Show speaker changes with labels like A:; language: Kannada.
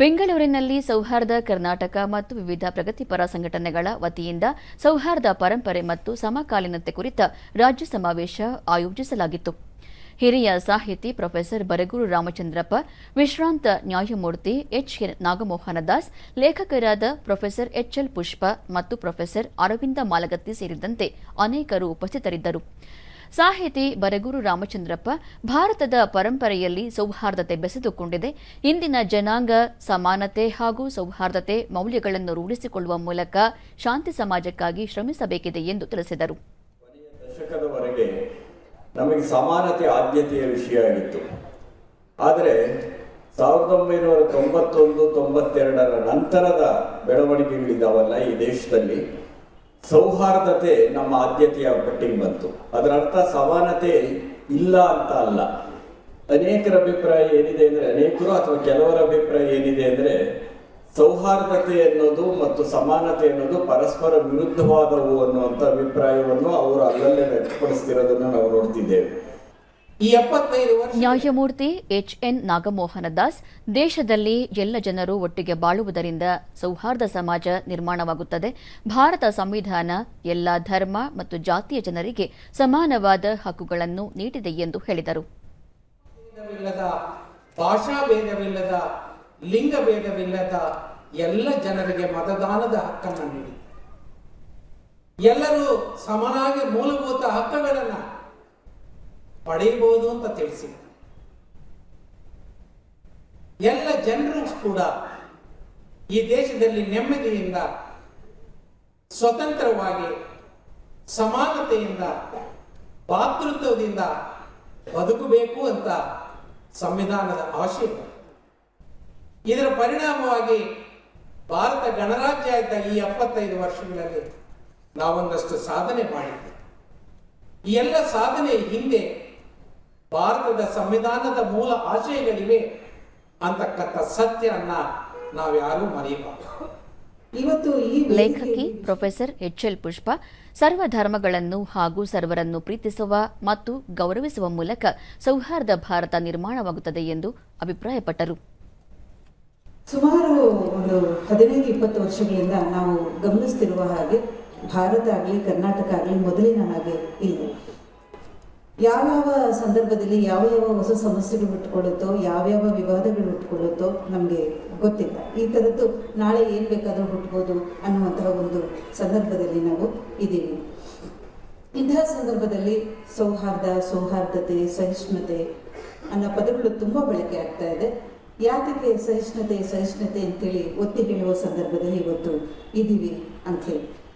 A: ಬೆಂಗಳೂರಿನಲ್ಲಿ ಸೌಹಾರ್ದ ಕರ್ನಾಟಕ ಮತ್ತು ವಿವಿಧ ಪ್ರಗತಿಪರ ಸಂಘಟನೆಗಳ ವತಿಯಿಂದ ಸೌಹಾರ್ದ ಪರಂಪರೆ ಮತ್ತು ಸಮಕಾಲೀನತೆ ಕುರಿತ ರಾಜ್ಯ ಸಮಾವೇಶ ಆಯೋಜಿಸಲಾಗಿತ್ತು. ಹಿರಿಯ ಸಾಹಿತಿ ಪ್ರೊಫೆಸರ್ ಬರಗೂರು ರಾಮಚಂದ್ರಪ್ಪ, ವಿಶ್ರಾಂತ ನ್ಯಾಯಮೂರ್ತಿ ಎಚ್ ಎನ್ ನಾಗಮೋಹನದಾಸ್ ಲೇಖಕರಾದ ಪ್ರೊಫೆಸರ್ ಎಚ್ಎಲ್ ಪುಷ್ಪ ಮತ್ತು ಪ್ರೊಫೆಸರ್ ಅರವಿಂದ ಮಾಲಗತ್ತಿ ಸೇರಿದಂತೆ ಅನೇಕರು ಉಪಸ್ಥಿತರಿದ್ದರು. ಸಾಹಿತಿ ಬರಗೂರು ರಾಮಚಂದ್ರಪ್ಪ ಭಾರತದ ಪರಂಪರೆಯಲ್ಲಿ ಸೌಹಾರ್ದತೆ ಬೆಸೆದುಕೊಂಡಿದೆ. ಇಂದಿನ ಜನಾಂಗ, ಸಮಾನತೆ ಹಾಗೂ ಸೌಹಾರ್ದತೆ ಮೌಲ್ಯಗಳನ್ನು ರೂಢಿಸಿಕೊಳ್ಳುವ ಮೂಲಕ ಶಾಂತಿ ಸಮಾಜಕ್ಕಾಗಿ ಶ್ರಮಿಸಬೇಕಿದೆ ಎಂದು ತಿಳಿಸಿದರು.
B: ನಮಗೆ ಸಮಾನತೆ ಆದ್ಯತೆಯ ವಿಷಯ ಆಗಿತ್ತು ಆದರೆ ಸಾವಿರದ ಒಂಬೈನೂರ ತೊಂಬತ್ತೊಂದು ತೊಂಬತ್ತೆರಡರ ನಂತರದ ಬೆಳವಣಿಗೆಗಳಿದಾವಲ್ಲ ಈ ದೇಶದಲ್ಲಿ? ಸೌಹಾರ್ದತೆ ನಮ್ಮ ಆದ್ಯತೆಯ ಪಟ್ಟಿಗೆ ಬಂತು. ಅದರ ಅರ್ಥ ಸಮಾನತೆ ಇಲ್ಲ ಅಂತ ಅಲ್ಲ. ಅನೇಕರ ಅಭಿಪ್ರಾಯ ಏನಿದೆ ಅಂದ್ರೆ, ಅನೇಕರು ಅಥವಾ ಕೆಲವರ ಅಭಿಪ್ರಾಯ ಏನಿದೆ ಅಂದ್ರೆ, ಸೌಹಾರ್ದತೆ ಅನ್ನೋದು ಮತ್ತು ಸಮಾನತೆ ಅನ್ನೋದು ಪರಸ್ಪರ ವಿರುದ್ಧವಾದವು ಅನ್ನುವಂಥ ಅಭಿಪ್ರಾಯವನ್ನು ಅವರು ಅಲ್ಲಲ್ಲೇ ವ್ಯಕ್ತಪಡಿಸ್ತಿರೋದನ್ನು ನಾವು ನೋಡ್ತಿದ್ದೇವೆ.
A: ನ್ಯಾಯಮೂರ್ತಿ ಎಚ್ ಎನ್ ನಾಗಮೋಹನದಾಸ್ ದೇಶದಲ್ಲಿ ಎಲ್ಲ ಜನರು ಒಟ್ಟಿಗೆ ಬಾಳುವುದರಿಂದ ಸೌಹಾರ್ದ ಸಮಾಜ ನಿರ್ಮಾಣವಾಗುತ್ತದೆ. ಭಾರತ ಸಂವಿಧಾನ ಎಲ್ಲ ಧರ್ಮ ಮತ್ತು ಜಾತಿಯ ಜನರಿಗೆ ಸಮಾನವಾದ ಹಕ್ಕುಗಳನ್ನು ನೀಡಿದೆ ಎಂದು ಹೇಳಿದರು.
C: ಭಾಷಾ ಭೇದವಿಲ್ಲದ ಲಿಂಗ ಭೇದವಿಲ್ಲದ ಎಲ್ಲ ಜನರಿಗೆ ಮತದಾನದ ಹಕ್ಕನ್ನು ನೀಡಿ. ಎಲ್ಲರೂ ಸಮನಾಗಿ ಮೂಲಭೂತ ಹಕ್ಕುಗಳನ್ನ ಪಡೆಯಬಹುದು ಅಂತ ತಿಳಿಸಿ. ಎಲ್ಲ ಜನರು ಕೂಡ ಈ ದೇಶದಲ್ಲಿ ನೆಮ್ಮದಿಯಿಂದ ಸ್ವತಂತ್ರವಾಗಿ ಸಮಾನತೆಯಿಂದ ಭಾತೃತ್ವದಿಂದ ಬದುಕಬೇಕು ಅಂತ ಸಂವಿಧಾನದ ಆಶಯ. ಇದರ ಪರಿಣಾಮವಾಗಿ ಭಾರತ ಗಣರಾಜ್ಯ ಆಯ್ತ ಈ ಎಪ್ಪತ್ತೈದು ವರ್ಷಗಳಲ್ಲಿ ನಾವೊಂದಷ್ಟು ಸಾಧನೆ ಮಾಡಿದ್ದೆ ಈ ಎಲ್ಲ ಸಾಧನೆ ಹಿಂದೆ ಭಾರತದ ಸಂವಿಧಾನದ ಮೂಲ ಆಶಯಗಳಿವೆ ಅಂತಕ್ಕಂಥ ಸತ್ಯನ್ನ ನಾವ್ಯಾರೂ ಮರೆಯಬಾರದು.
D: ಇವತ್ತು ಈ
A: ಲೇಖಕಿ ಪ್ರೊಫೆಸರ್ ಎಚ್ ಎಲ್ ಪುಷ್ಪ ಸರ್ವ ಧರ್ಮಗಳನ್ನು ಹಾಗೂ ಸರ್ವರನ್ನು ಪ್ರೀತಿಸುವ ಮತ್ತು ಗೌರವಿಸುವ ಮೂಲಕ ಸೌಹಾರ್ದ ಭಾರತ ನಿರ್ಮಾಣವಾಗುತ್ತದೆ ಎಂದು ಅಭಿಪ್ರಾಯಪಟ್ಟರು.
D: ಸುಮಾರು ಒಂದು ಹದಿನೈದು ಇಪ್ಪತ್ತು ವರ್ಷಗಳಿಂದ ನಾವು ಗಮನಿಸ್ತಿರುವ ಹಾಗೆ ಭಾರತ ಆಗಲಿ ಕರ್ನಾಟಕ ಆಗಲಿ ಮೊದಲಿನ ಹಾಗೆ ಇಲ್ಲ ಯಾವ್ಯಾವ ಸಂದರ್ಭದಲ್ಲಿ ಯಾವ ಯಾವ ಹೊಸ ಸಮಸ್ಯೆಗಳು ಹುಟ್ಟುಕೊಳ್ಳುತ್ತೋ ಯಾವ್ಯಾವ ವಿವಾದಗಳು ಹುಟ್ಟುಕೊಳ್ಳುತ್ತೋ ನಮಗೆ ಗೊತ್ತಿಲ್ಲ. ಈ ಥರದ್ದು ನಾಳೆ ಏನು ಬೇಕಾದರೂ ಹುಟ್ಬೋದು ಅನ್ನುವಂತಹ ಒಂದು ಸಂದರ್ಭದಲ್ಲಿ ನಾವು ಇದ್ದೀವಿ. ಇಂತಹ ಸಂದರ್ಭದಲ್ಲಿ ಸೌಹಾರ್ದ, ಸೌಹಾರ್ದತೆ, ಸಹಿಷ್ಣುತೆ ಅನ್ನೋ ಪದಗಳು ತುಂಬ ಬಳಕೆ ಆಗ್ತಾ ಇದೆ. ಯಾತಕ್ಕೆ ಸಹಿಷ್ಣುತೆ ಸಹಿಷ್ಣುತೆ ಅಂತೇಳಿ ಒತ್ತಿ ಹೇಳುವ ಸಂದರ್ಭದಲ್ಲಿ ಇವತ್ತು ಇದ್ದೀವಿ ಅಂಥೇಳಿ